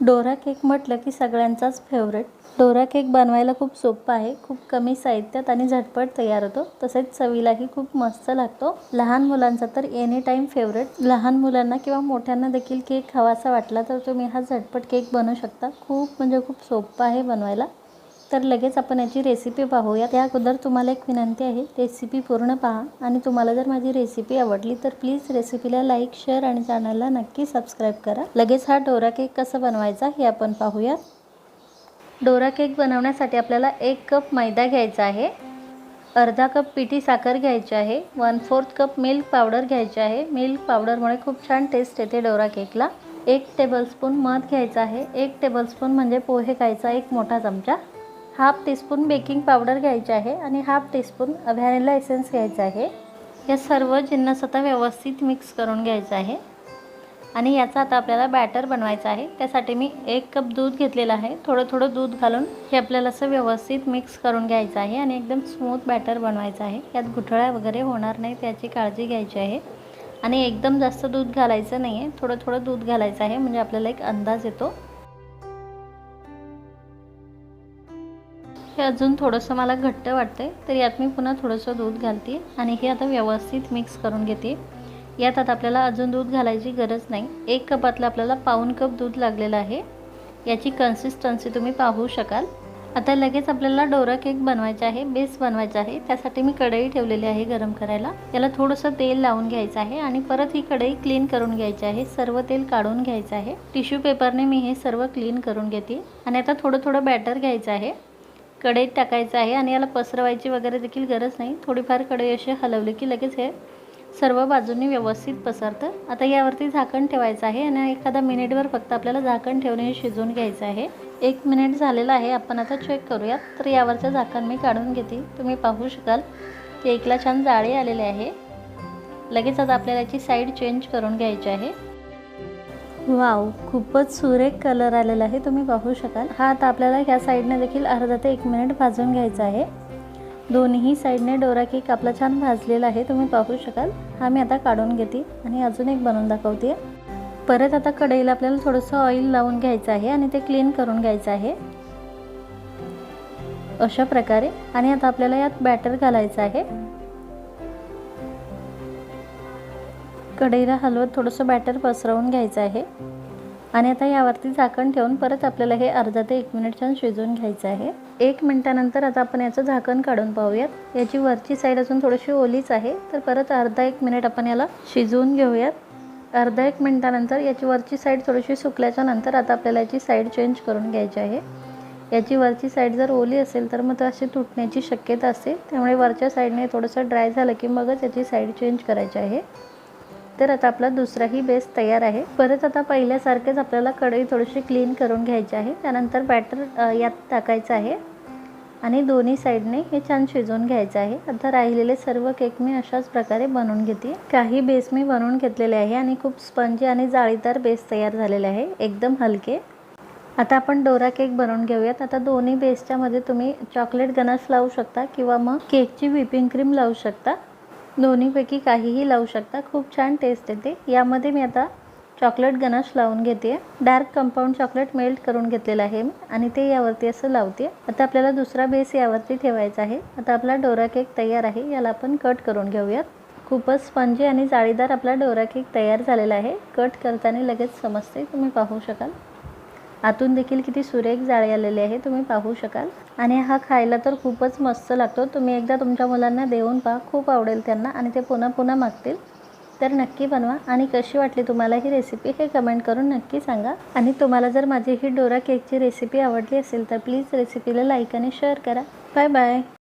Dora cake म्हटलं की सगळ्यांचाच फेवरेट डोरा केक बनवायला खूप सोपं आहे. खूप कमी साहित्यात आणि झटपट तयार होतो. तसेच चवीलाही खूप मस्त लागतो. लहान मुलांचा तर एनी टाईम फेवरेट लहान मुलांना किंवा मोठ्यांना देखील केक हवासा वाटला तर तुम्ही हा झटपट केक बनवू शकता. खूप म्हणजे खूप सोपं आहे बनवायला. तर लगेच आपण याची रेसिपी पाहूया. त्या अगोदर तुम्हाला एक विनंती आहे रेसिपी पूर्ण पहा आणि तुम्हाला जर माझी रेसिपी आवडली तर प्लीज रेसिपीला लाईक शेअर आणि चॅनलला नक्की सबस्क्राईब करा. लगेच हा डोरा केक कसा बनवायचा हे आपण पाहूया. डोरा केक बनवण्यासाठी आपल्याला एक कप मैदा घ्यायचा आहे अर्धा कप पिठी साखर घ्यायची आहे one fourth cup milk powder घ्यायची आहे. मिल्क पावडरमुळे खूप छान टेस्ट येते डोरा केकला एक टेबलस्पून मध घ्यायचा आहे. एक टेबलस्पून म्हणजे पोहे खायचा एक मोठा चमचा. हाफ टीस्पून बेकिंग पावडर घ्यायची आहे आणि हाफ टीस्पून व्हॅनिला एसेन्स घ्यायचा आहे. या सर्व जिन्नस आता व्यवस्थित मिक्स करून घ्यायचं आहे. आणि याचा आता आपल्याला बॅटर बनवायचं आहे. त्यासाठी मी एक कप दूध घेतलेलं आहे. थोडं थोडं दूध घालून हे आपल्याला असं व्यवस्थित मिक्स करून घ्यायचं आहे आणि एकदम स्मूथ बॅटर बनवायचं आहे. यात गुठळ्या वगैरे होणार नाही त्याची काळजी घ्यायची आहे. आणि एकदम जास्त दूध घालायचं नाही आहे थोडं थोडं दूध घालायचं आहे. म्हणजे आपल्याला एक अंदाज येतो. हे अजून थोडंसं मला घट्ट वाटतं तर यात मी पुन्हा थोडंसं दूध घालते आणि हे आता व्यवस्थित मिक्स करून घेते. यात आता आपल्याला अजून दूध घालायची गरज नाही. एक कपातलं आपल्याला पाऊन कप दूध लागलेलं आहे. याची कन्सिस्टन्सी तुम्ही पाहू शकाल. आता लगेच आपल्याला डोरा केक बनवायचा आहे बेस बनवायचा आहे. त्यासाठी मी कढई ठेवलेली आहे गरम करायला. याला थोडंसं तेल लावून घ्यायचं आहे आणि परत ही कढई क्लीन करून घ्यायची आहे. सर्व तेल काढून घ्यायचं आहे. टिश्यू पेपरने मी हे सर्व क्लीन करून घेते. आणि आता थोडं थोडं बॅटर घ्यायचं आहे. कढईत टाकायचं आहे आणि याला पसरवायची वगैरे देखील गरज नाही. थोडीफार कढई अशी हलवली की लगेच हे सर्व बाजूंनी व्यवस्थित पसरतं. आता यावरती झाकण ठेवायचं आहे आणि एखादा मिनिटभर फक्त आपल्याला झाकण ठेवून हे शिजवून घ्यायचं आहे. एक मिनिट झालेलं आहे. आपण आता चेक करूयात. तर यावरचं झाकण मी काढून घेते. तुम्ही पाहू शकाल केकला छान जाळी आलेले आहे. लगेच आता आपल्याला याची साईड चेंज करून घ्यायची आहे. वाव खूपच सुरेख कलर आलेला आहे. तुम्ही पाहू शकाल. हा आता आपल्याला ह्या साईडने देखील अर्धा ते एक मिनिट भाजून घ्यायचा आहे. दोन्ही साईडने डोरा केक आपला छान भाजलेला आहे. तुम्ही पाहू शकाल. हा मी आता काढून घेते आणि अजून एक बनवून दाखवते. परत आता कढईला आपल्याला थोडंसं ऑइल लावून घ्यायचं आहे आणि ते क्लीन करून घ्यायचं आहे. अशा प्रकारे. आणि आता आपल्याला यात बॅटर घालायचं आहे. कढईला हलवत थोडंसं बॅटर पसरवून घ्यायचं आहे. आणि आता यावरती झाकण ठेवून परत आपल्याला हे अर्धा ते एक मिनिट छान शिजवून घ्यायचं आहे. एक मिनटानंतर आता आपण याचं झाकण काढून पाहूयात. याची वरची साईड अजून थोडीशी ओलीच आहे. तर परत अर्धा एक मिनिट आपण याला शिजवून घेऊयात. अर्धा एक मिनटानंतर याची वरची साईड थोडीशी सुकल्याच्या नंतर आता आपल्याला याची साईड चेंज करून घ्यायची आहे. याची वरची साईड जर ओली असेल तर मग अशी तुटण्याची शक्यता असते. त्यामुळे वरच्या साईडने थोडंसं ड्राय झालं की मगच याची साईड चेंज करायची आहे. तर आता आपला दुसराही बेस तयार आहे. परत आता पहिल्यासारखेच आपल्याला कढई थोडीशी क्लीन करून घ्यायची आहे. त्यानंतर बॅटर यात टाकायचं आहे. आणि दोन्ही साईडने हे छान शिजवून घ्यायचं आहे. आता राहिलेले सर्व केक मी अशाच प्रकारे बनवून घेते. काही बेस मी बनवून घेतलेले आहे आणि खूप स्पंजी आणि जाळीदार बेस तयार झालेले आहे. एकदम हलके. आता आपण डोरा केक बनवून घेऊयात. आता दोन्ही बेसच्यामध्ये तुम्ही चॉकलेट गनाश लावू शकता किंवा मग केकची व्हिपिंग क्रीम लावू शकता. दोन्हीपैकी काहीही लावू शकता. खूप छान टेस्ट येते यामध्ये मी आता चॉकलेट गनाश लावून घेते डार्क कंपाऊंड चॉकलेट मेल्ट करून घेतलेलं आहे मी आणि ते यावरती असं लावते आता आपल्याला दुसरा बेस यावरती ठेवायचा आहे. आता आपला डोरा केक तयार आहे. याला आपण कट करून घेऊयात. खूपच स्पंजी आणि जाळीदार आपला डोरा केक तयार झालेला आहे. कट करताना लगेच समजते तुम्ही पाहू शकाल. आतून देखील किती सुरेख जाळी आलेले आहे तुम्ही पाहू शकाल. आणि हा खायला तर खूपच मस्त लागतो. तुम्ही एकदा तुमच्या मुलांना देऊन पहा खूप आवडेल त्यांना आणि ते पुन्हा पुन्हा मागतील. तर नक्की बनवा. आणि कशी वाटली तुम्हाला ही रेसिपी हे कमेंट करून नक्की सांगा. आणि तुम्हाला जर माझी ही डोरा केकची रेसिपी आवडली असेल तर प्लीज रेसिपीला लाईक आणि शेअर करा. Bye bye